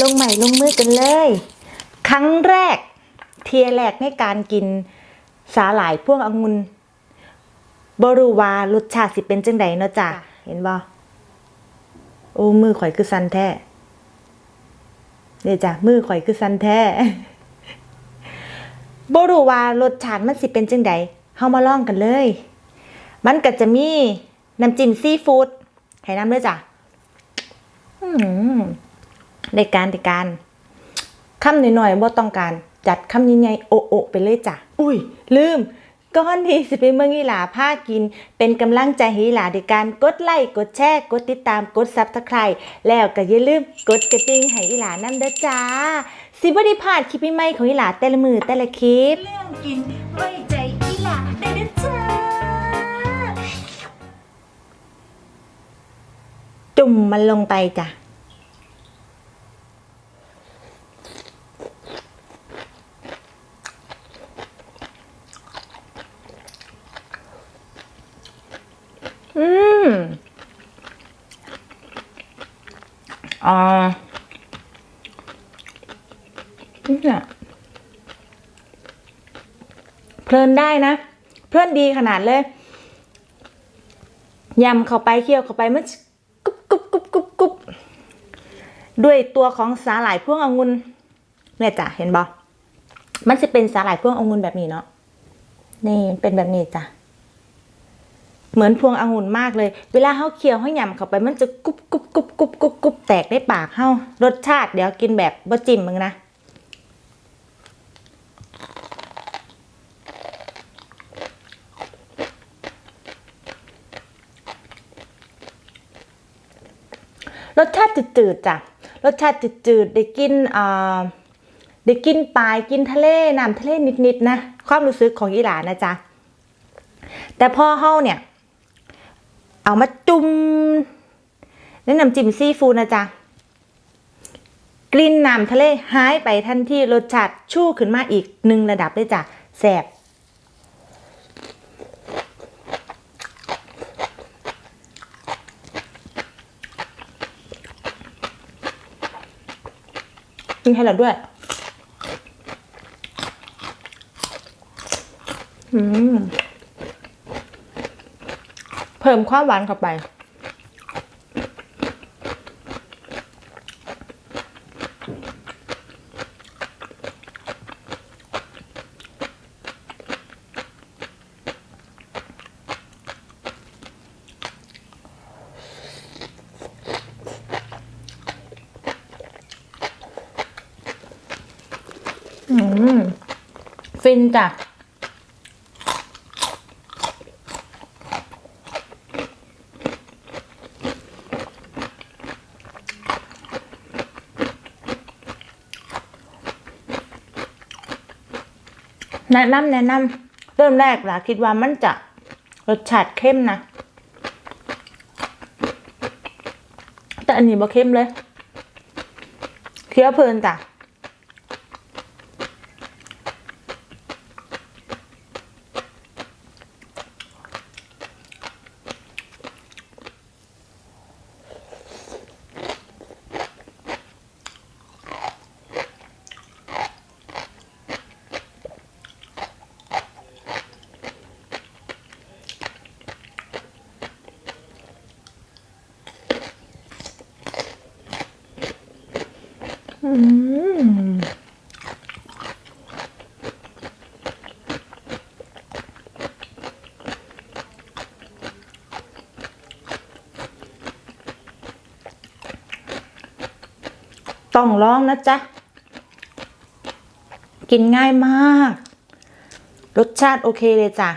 ลงใหม่ลงมือกันเลย ครั้งแรกเทียแรกในการกินสาหร่ายพวงองุ่นบรูวารสชาติสิเป็นจังใดเนาะจ้ะเห็นบ่โอ้มือข่อยคือสันแท้เนี่ยจ้ะมือข่อยคือสันแท้บรูว่ารสชาติมันสิเป็นจังใดเฮามาลองกันเลย มันก็จะมีน้ำจิ้มซีฟู้ดให้น้ำด้วยจ้ะอืม ในการในการคำหน่อยๆบ่ต้องการจัดคำใหญ่ๆโอะโอะไปเลยจ้ะ อุ้ย ลืมก้อนที่สิไปเมืองอีหลาผ้ากิน เป็นกำลังใจให้อีหลาในการกดไลค์กดแชร์กดติดตามกดซับสไครต์แล้วก็อย่าลืมกดกระดิ่งให้อีหลานั่นเด้อจ้าสิบ่ได้พลาดคลิปใหม่ๆของอีหลาแต่ละมือแต่ละคลิปเรื่องกินไว้ใจอีหลาได้นะจ๊ะจุ่มมันลงไปจ้ะ อืมอ่าเนี่ยเพลินได้นะ เพลินดีขนาดเลยยำเข้าไปเคี่ยวเข้าไปมันกรุบกรุบกรุบกรุบกุบด้วยตัวของสาหร่ายพวงองุ่นเนี่ยจ้ะเห็นบอมันจะเป็นสาหร่ายพวงองุ่นแบบนี้เนาะนี่เป็นแบบนี้จ้ะ เหมือนพวงองุ่นมากเลย เวลาเฮาเคี่ยวเฮายำเข้าไปมันจะกรุบกรุบกรุบกรุบกรุบกรุบแตกในปากเฮารสชาติเดี๋ยวกินแบบบ่จิ้มมึงนะรสชาติจืดๆจ้ะ รสชาติจืดๆ ได้กินอ่าได้กินปลายกินทะเลน้ำทะเลนิดๆนะ ความรู้สึกของอีหลานนะจ๊ะ แต่พอเฮาเนี่ย เอามาจุ่มในน้ำจิ้มซีฟู้ดนะจ๊ะ กลิ่นน้ำทะเลหายไปทันทีรสชาติชู่ขึ้นมาอีกหนึ่งระดับเลยจ้ะแซ่บกินให้เราด้วย อืม เพิ่มความหวานเข้าไป อืม ฟินจ้ะ แนะนำแนะนำเริ่มแรกล่ะคิดว่ามันจะรสชาติเข้มนะ แต่อันนี้บ่เข้มเลยเคี้ยวเพลินจ้ะ อืมต้องลองนะจ๊ะ กินง่ายมาก รสชาติโอเคเลยจ้ะ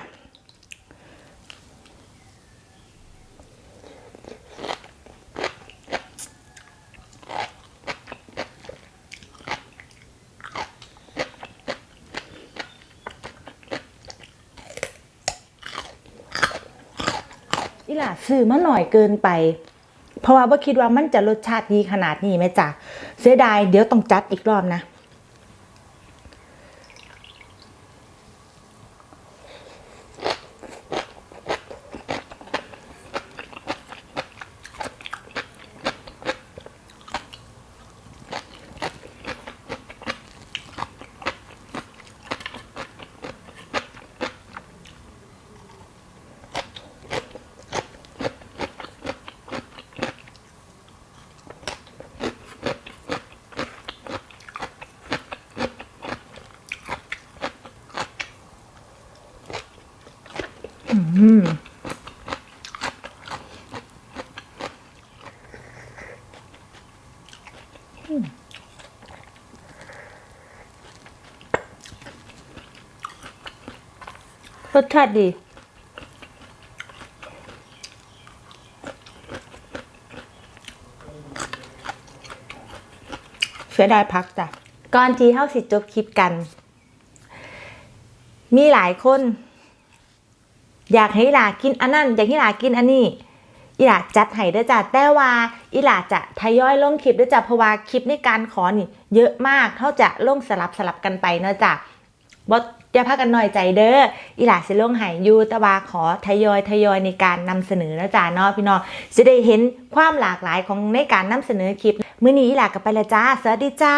อีหล่ะซื้อมาหน่อยเกินไป เพราะว่าบ่คิดว่ามันจะรสชาติดีขนาดนี้ไหมจ๊ะเสียดายเดี๋ยวต้องจัดอีกรอบนะ รสชาติดี เสียดายพักจ้ะ ก่อนที่เฮาสิจบคลิปกัน มีหลายคน อยากให้หลากินอันนั้นอยากให้หลากินอันนี้อีหลาจัดให้ด้อจ้ะแต่ว่าอีหลาจะทยอยลงคลิปด้อจ้ะเพราะว่าคลิปในการขอนี่ เยอะมากเขาจะลงสลับสลับกันไปเนาะจ้ะบ่อย่าพากันน้อยใจเด้ออีหลาสิลงห้อยู่แต่ว่าขอทยอยทยอยในการนำเสนอนะจ้ะเนาะพี่น้องจะได้เห็นความหลากหลายของในการนำเสนอคลิปมื้อนี้อีหลาก็ไปละจ้าสวัสดีจ้า